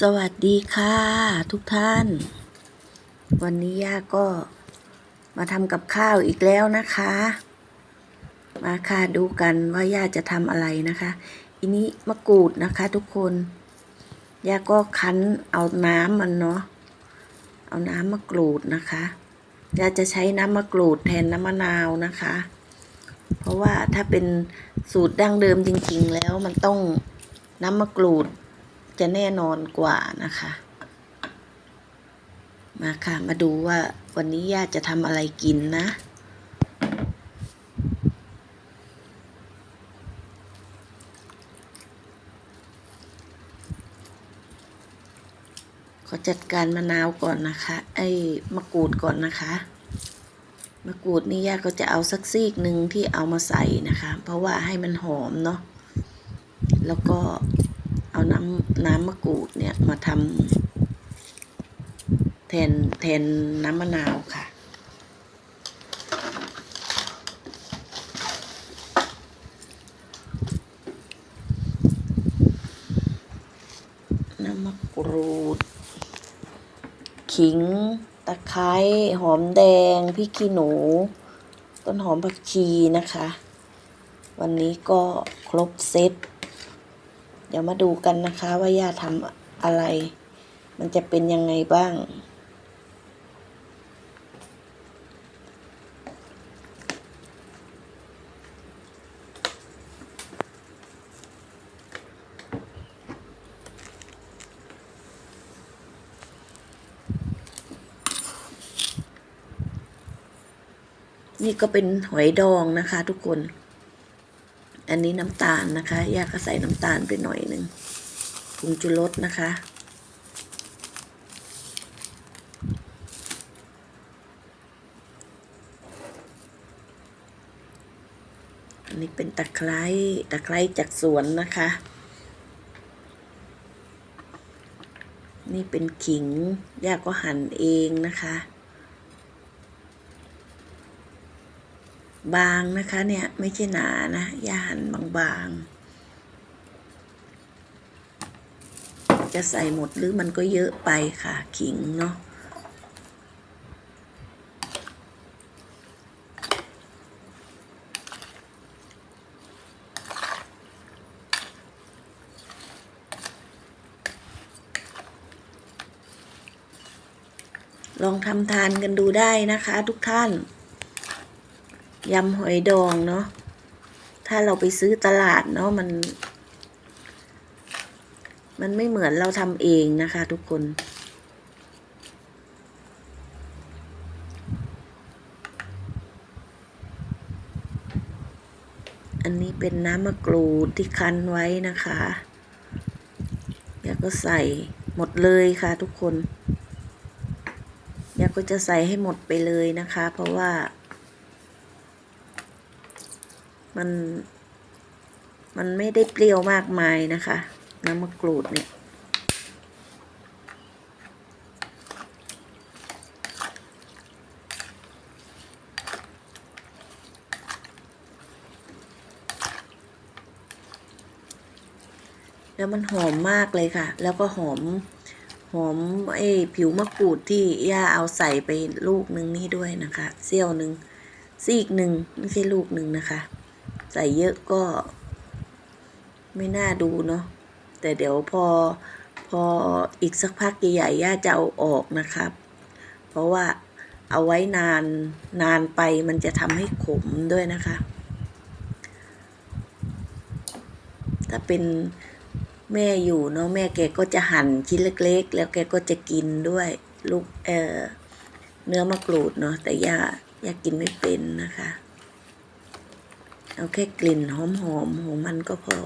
สวัสดีค่ะ ทุกท่าน วันนี้ย่าก็มาทำกับข้าวอีกแล้วนะคะ มาค่ะดูกันว่าย่าจะทำอะไรนะคะอันนี้มะกรูดนะคะ ทุกคนย่าก็คั้นเอาน้ำมันเนาะเอาน้ำมะกรูดนะคะย่าจะใช้น้ำมะกรูดแทนน้ำมะนาวนะคะ เพราะว่าถ้าเป็นสูตรดั้งเดิมจริง ๆ แล้วมันต้องน้ำมะกรูด จะแน่นอนกว่านะคะ มาค่ะ มาดูว่าวันนี้ย่าจะทำอะไรกินนะ ขอจัดการมะนาวก่อนนะคะ ไอ้มะกรูดก่อนนะคะมะกรูดนี่ย่าก็จะเอาสักซีกหนึ่งที่เอามาใส่นะคะ เพราะว่าให้มันหอมเนาะแล้วก็ เอาน้ำน้ำมะกรูดเนี่ยมาทำแทนแทนน้ำมะนาวค่ะ น้ำมะกรูด ขิง ตะไคร้ หอมแดง พริกขี้หนู ต้นหอมผักชีนะคะ วันนี้ก็ครบเซต เดี๋ยวมาดูกันนะคะว่าย่าทำอะไร มันจะเป็นยังไงบ้าง นี่ก็เป็นหอยดองนะคะทุกคน นนี้น้ำตาลนะคะย่าก็ใส่น้ำตาลไปหน่อยหนึ่งผงชูรสนะคะ อันนี้เป็นตะไคร้ตะไคร้จากสวนนะคะ นี่เป็นขิงย่าก็หั่นเองนะคะ บางนะคะเนี่ย ไม่ใช่หนานะย่าหั่นบางๆ จะใส่หมดหรือมันก็เยอะไปค่ะ ขิงเนาะลองทำทานกันดูได้นะคะทุกท่าน ยำหอยดองเนาะ ถ้าเราไปซื้อตลาดเนาะมัน มันไม่เหมือนเราทำเองนะคะทุกคน อันนี้เป็นน้ำมะกรูดที่คั้นไว้นะคะแล้วก็ใส่หมดเลยค่ะทุกคนยาก็จะใส่ให้หมดไปเลยนะคะ เพราะว่า มัน มันไม่ได้เปรี้ยวมากมายนะคะ น้ำมะกรูดเนี่ย แล้วมันหอมมากเลยค่ะ แล้วก็หอม หอมไอ้ผิวมะกรูดที่ย่าเอาใส่ไปลูกนึงนี่ด้วยนะคะเสี้ยวหนึ่งซีกหนึ่งไม่ใช่ลูกหนึ่งนะคะ ใส่เยอะก็ไม่น่าดูเนาะแต่เดี๋ยวพอพออีกสักพักใหญ่ๆย่าจะเอาออกนะครับ เพราะว่าเอาไว้นานนานไปมันจะทำให้ขมด้วยนะคะ ถ้าเป็นแม่อยู่เนาะแม่แกก็จะหั่นชิ้นเล็ก ๆ แล้วแกก็จะกินด้วยลูกเออเนื้อมะกรูดเนาะแต่ย่าย่ากินไม่เป็นนะคะ เอาแค่กลิ่นหอมๆของมันก็พอ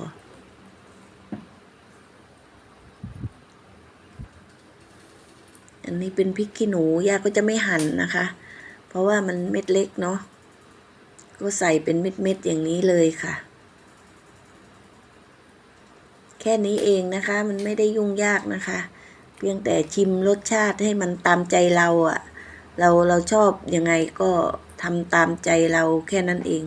อันนี้เป็นพริกขี้หนูย่าก็จะไม่หั่นนะคะ เพราะว่ามันเม็ดเล็กเนาะ ก็ใส่เป็นเม็ดๆอย่างนี้เลยค่ะ แค่นี้เองนะคะ มันไม่ได้ยุ่งยากนะคะ เพียงแต่ชิมรสชาติให้มันตามใจเราอะเราเราชอบยังไงก็ทำตามใจเราแค่นั้นเอง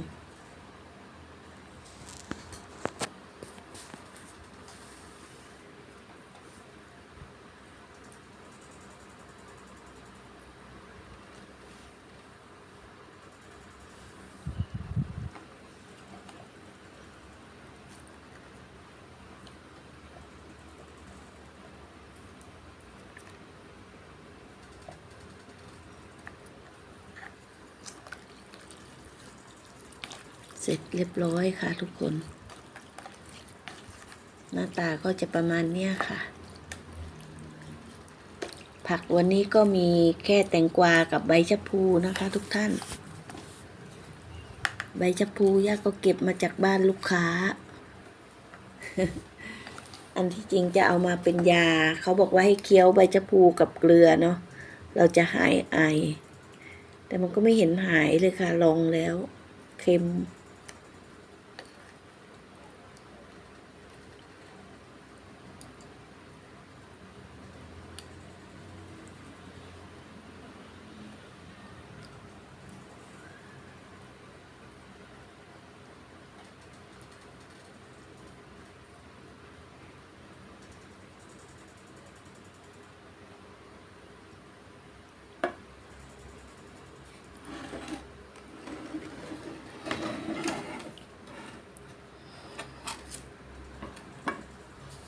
เสร็จเรียบร้อยค่ะทุกคน หน้าตาก็จะประมาณเนี้ยค่ะ ผักวันนี้ก็มีแค่แตงกวากับใบชะพูนะคะทุกท่าน ใบชะพูย่าก็เก็บมาจากบ้านลูกค้า อันที่จริงจะเอามาเป็นยา เขาบอกว่าให้เคี้ยวใบชะพูกับเกลือเนาะเราจะหายไอ แต่มันก็ไม่เห็นหายเลยค่ะลองแล้ว เค็ม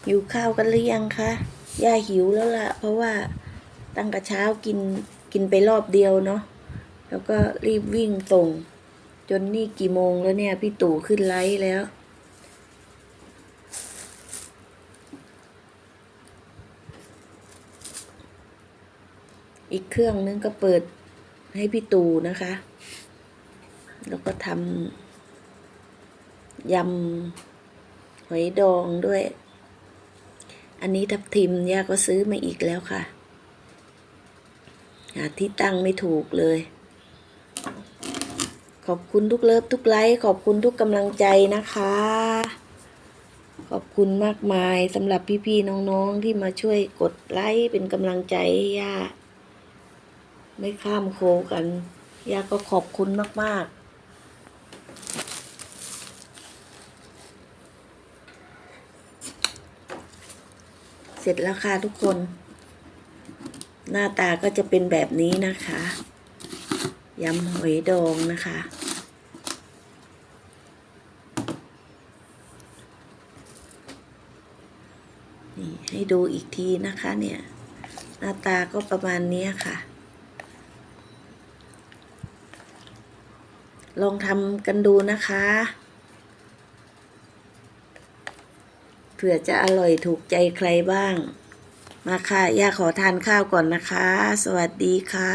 หิวข้าวกันหรือยังคะ ย่าหิวแล้วล่ะ เพราะว่าตั้งแต่เช้ากินกินไปรอบเดียวเนาะ แล้วก็รีบวิ่งส่ง จนนี่กี่โมงแล้วเนี่ย พี่ตู่ขึ้นไลฟ์แล้ว อีกเครื่องนึงก็เปิดให้พี่ตู่นะคะ แล้วก็ทำยำหอยดองด้วย อันนี้ทับทิมย่าก็ซื้อมาอีกแล้วค่ะ หาที่ตั้งไม่ถูกเลย ขอบคุณทุกเลิฟทุกไลค์ขอบคุณทุกกำลังใจนะคะ ขอบคุณมากมายสำหรับพี่ๆน้องๆที่มาช่วยกดไลค์เป็นกำลังใจให้ย่าไม่ข้ามโคกันย่าก็ขอบคุณมากๆ สร็จแล้วค่ะทุกคน หน้าตาก็จะเป็นแบบนี้นะคะยำหอยดองนะคะ นี่ให้ดูอีกทีนะคะเนี่ย หน้าตาก็ประมาณนี้ค่ะลองทำกันดูนะคะ เผื่อจะอร่อยถูกใจใครบ้าง มาค่ะ ย่าขอทานข้าวก่อนนะคะ สวัสดีค่ะ